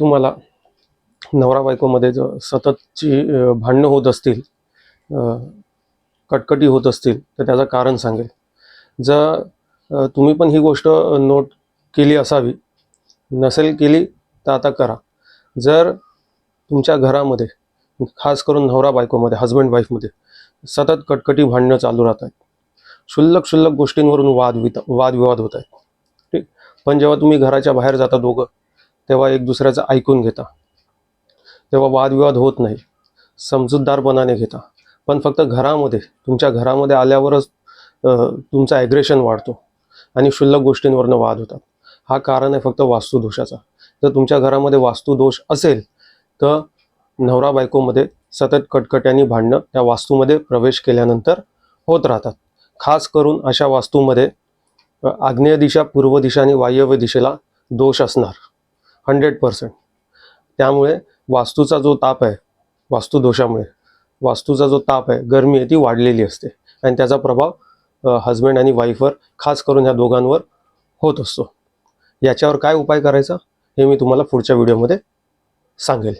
तुम्हाला नवरा बायकोमध्ये जर सततची भांडणं होत असतील कटकटी होत असतील तर त्याचं कारण सांगेल. जर तुम्ही पण ही गोष्ट नोट केली असावी नसेल केली तर आता करा. जर तुमच्या घरामध्ये खास करून नवरा बायकोमध्ये हजबंड वाईफमध्ये सतत कटकटी भांडणं चालू राहत आहेत. क्षुल्लक क्षुल्लक गोष्टींवरून वाद विता वादविवाद होत आहेत. ठीक? पण जेव्हा तुम्ही घराच्या बाहेर जाता दोघं तेव्हा एक दुसऱ्याचं ऐकून घेता. तेव्हा वादविवाद होत नाही. समजूतदारपणाने घेता. पण फक्त घरामध्ये तुमच्या घरामध्ये आल्यावरच तुमचा ॲग्रेशन वाढतो आणि क्षुल्लक गोष्टींवरनं वाद होतात. हा कारण आहे फक्त वास्तुदोषाचा. जर तुमच्या घरामध्ये वास्तुदोष असेल तर नवरा बायकोमध्ये सतत कटकट्याने भांडणं त्या वास्तूमध्ये प्रवेश केल्यानंतर होत राहतात. खास करून अशा वास्तूमध्ये आग्नेय दिशा पूर्व दिशा आणि वायव्य दिशेला दोष असणार. Hundred percent. त्यामुळे वास्तूचा जो ताप आहे वास्तुदोषामुळे वास्तूचा जो ताप आहे गरमी आहे ती वाढलेली असते. आणि त्याचा प्रभाव हजबंड आणि वाईफवर खास करून ह्या दोघांवर होत असतो. याच्यावर काय उपाय करायचा हे मी तुम्हाला पुढच्या व्हिडिओमध्ये सांगेल.